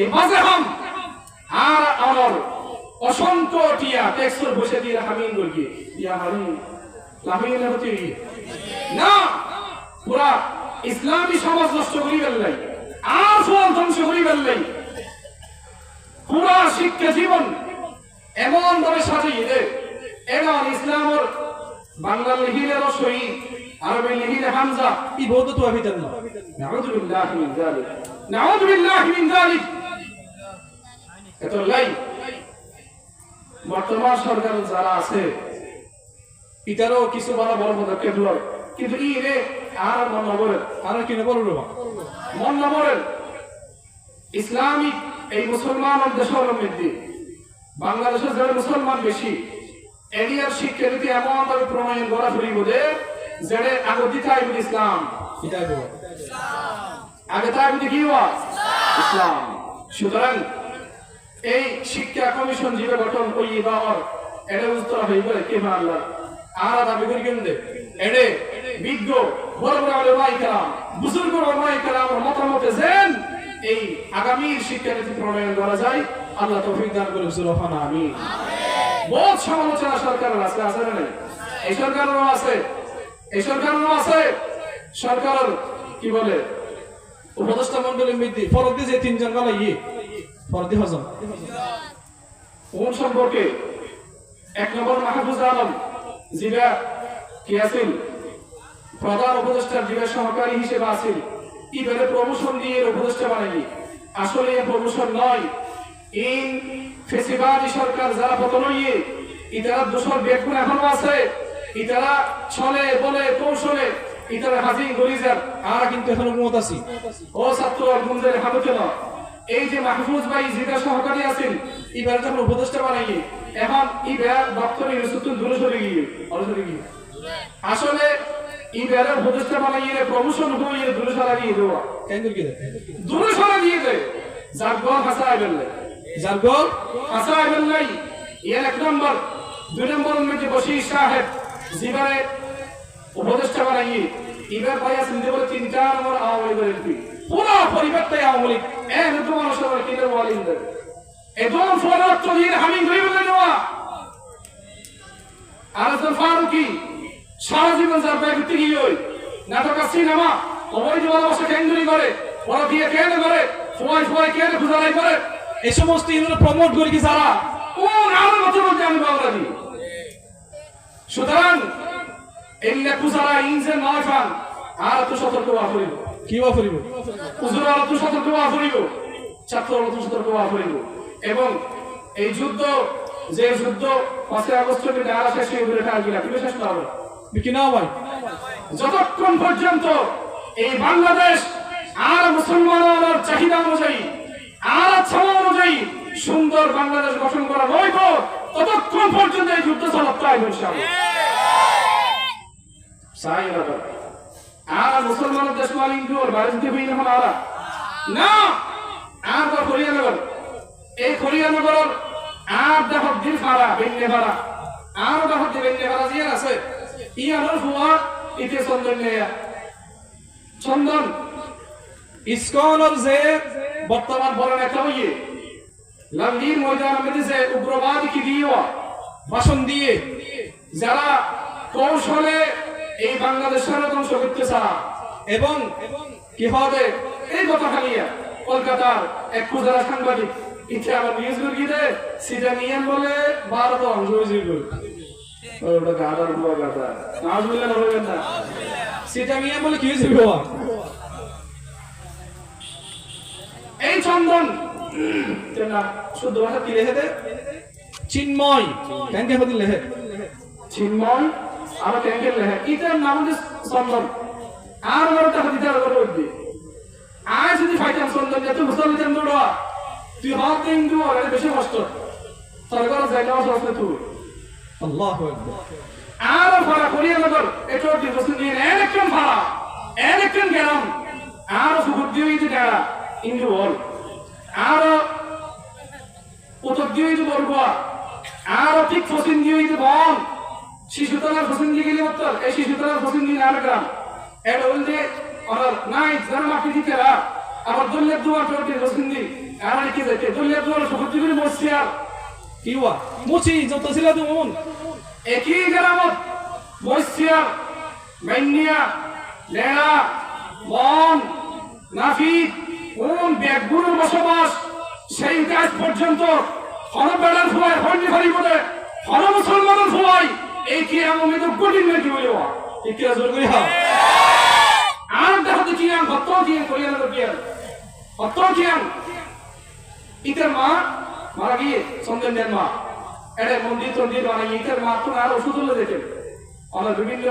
এই আর আমার অসংখ্য টিয়া টেক্সর বসে দিয়ে হামিন গর্গি হামিন লামিন হতে না পুরা ইসলামী সমাজ নষ্ট করি ফেললাই আর সমাজ ধ্বংস করি ফেললাই পুরা শিক্ষা জীবন এমন ভাবে সাজিয়ে দে এমন ইসলামর বাংলা লিখিলের শহীদ আরবি লিখিলে হামজা। ই বৌদ্ধ তো আবিতেন না নাউযু বিল্লাহি মিন যালিক নাউযু বিল্লাহি মিন যালিক। এত লাই বর্তমান সরকার যারা আছে ইটারও কিছু বড় বড় পদক্ষেপ লয়। কিন্তু ই রে আর মন নবরেন আর কিনে বলো মন নবরেন ইসলামিক এই মুসলমান দেশের মধ্যে বাংলাদেশের যারা মুসলমান বেশি এরিয়ার শিক্ষানীতি এমন ভাবে প্রণয়ন করা ফুরিব যে যেড়ে আগদিত আইবুল ইসলাম। আগে মধ্যে কি ইসলাম। সুতরাং এই শিক্ষা কমিশন জীবে গঠন ওই বাবার এটা উত্তর হইবে কে আল্লাহ? আর দাবি করি কেমনে? এডে বিজ্ঞ বড় বড় ওলামাই কালাম বুজুর্গ ওলামাই কালাম মতামতে যেন এই আগামীর শিক্ষানীতি প্রণয়ন করা যায় আল্লাহ তৌফিক দান করে সুরহান আমিন। বহুত সমালোচনা সরকারের আছে আছে না? এই সরকারেরও আছে এই সরকারেরও আছে। সরকার কি বলে উপদেষ্টা মন্ডলীর মধ্যে ফরক দিয়ে যে তিনজন গলা ইয়ে। ফরদি হজম। কোন সম্পর্কে এক নম্বর মাহফুজ আলম জিরা কি প্রধান উপদেষ্টার জিরা সহকারী হিসেবে আছেন ইবারে প্রমোশন দিয়ে উপদেষ্টা বানাইনি আসলে প্রমোশন নয়। ইন ফেসিবাদী সরকার যারা পতন হইয়ে ইতারা দোষর বেগুন এখনও আছে। ইতারা ছলে, বলে, কৌশলে ইতারা হাজির গরিজার আর কিন্তু এখনও মত আছি। ও ছাত্র গুঞ্জের হামতে না। এই যে মাহফুজ ভাই জিরা সহকারী আছেন এবার যখন উপদেষ্টা বানাইয়ে এখন ইবার দপ্তরে ইউসুতুল দূরে সরে গিয়ে সরে গিয়ে। আসলে ইবারের উপদেষ্টা বানাইয়ে প্রমোশন হয়ে দূরে সরা দিয়ে দেওয়া। দূরে সরা দিয়ে দেয়। যার গল হাসা আইবেন যার গল হাসা আইবেন নাই এর এক নম্বর। দুই নম্বর মধ্যে বসি সাহেব জিবারে উপদেষ্টা বানাইয়ে এবার ভাই আছেন বলে তিনটা নম্বর আওয়ামী লীগের পুরো পরিবারটাই আওয়ামী লীগ। ওয়ালিন দেবে একদম ফরাত চলিয়ে হামিং ধরে। বলে নেওয়া আলাদা ফারুকি, সারা জীবন যার ব্যাগ ঘুরতে ওই নাটক আর সিনেমা, অবৈধ ভালোবাসা কেন্দ্রী করে, ওরা বিয়ে কেন করে সময় সময় কেন খুঁজালাই করে, এই সমস্ত ইউনিয়ন প্রমোট করি কি যারা? কোন আমার মতো বলতে আমি বাংলা দিই সুতরাং, এল্লা কুজারা ইনজে নয় ফান আর তো সতর্ক হওয়া ছাত্র এবং এই যুদ্ধ যে যুদ্ধ পাঁচই আগস্টের আর শেষ হয়ে না তুমি শেষ করবে কি নাও ভাই? যতক্ষণ পর্যন্ত এই বাংলাদেশ আর মুসলমানের চাহিদা অনুযায়ী আর ছাওয়া অনুযায়ী সুন্দর বাংলাদেশ গঠন করা নইব ততক্ষণ পর্যন্ত এই যুদ্ধ চালাতে হবে ইনশাআল্লাহ। সাই না। আর মুসলমানের দেশ মালিক দিওর বাইরে দিতে হই এখন আরা। না, আর তো খরিয়ানগর এই খরিয়ানগরের আর দেখো দিন ফারা বেন্নে ফারা আর দেখো দিন বেন্নে ফারা দিয়ে আছে ইয়ানোর ফুয়া, ইতে চন্দন নেয়া। চন্দন ইসকনের যে বর্তমান বড় নেতা হইয়ে লাঙ্গির ময়দানের মধ্যে যে উগ্রবাদ কি দিও ভাষণ দিয়ে, যারা কৌশলে এই বাংলাদেশের ধ্বংস করতে চায় এবং কি হবে এই কথা খালিয়া কলকাতার এক খুদারা সাংবাদিক ইচ্ছে নিউজ নিয়ে বলে, ভারত অংশ কি এই চন্দন দে চিন্ময়। চিন্ময়? আমার ট্যাঙ্কের লেখা। ইটার নাম হচ্ছে চন্দন? আর আমার টাকা দিতে আর করে উঠবি আয় যদি ফাইতাম চন্দন যে তুই বুঝতে দৌড়া। তুই হাত দিন দু আর বেশি কষ্ট। সরকার না সরকার তুই। আল্লাহু আর ভাড়া করিয়া নগর এটা বস্তু নিয়ে একজন ভাড়া একজন গেলাম। আর সুখর দিয়ে দিতে গেলা ইন্দু বল আর উত্তর দিয়ে দিতে বলব আর ঠিক ফসিন দিয়ে দিতে বল শিশুতলার গেলে উত্তর। এই শিশুতলার দিয়ে আর গ্রাম। এটা বলতে আর নাই, যারা মাটি দিতে রা দলের দুয়া টোটি ফসিন দিয়ে আর কি করে বসছি আর। মুচি, যত ছিল একই মাইনিয়া লেড়া বন নাফিদ কোন ব্যাগগুলোর বসবাস। সেই কাজ পর্যন্ত হন বেড়ার ফুয়াই হন্ডি ফারি বলে ফুয়াই এই কি এমন মেয়েদের কঠিন নাকি বলে কি জোর করি আর দেখো দেখি আম হত্য দিয়ে করিয়া না দিয়ে হত্য দিয়ে ইতের মা, মারা গিয়ে সন্দেন মা। এটা মন্দির তন্দির বানাই ইতের মা তো আর ওষুধ হলে দেখেন আমার বিভিন্ন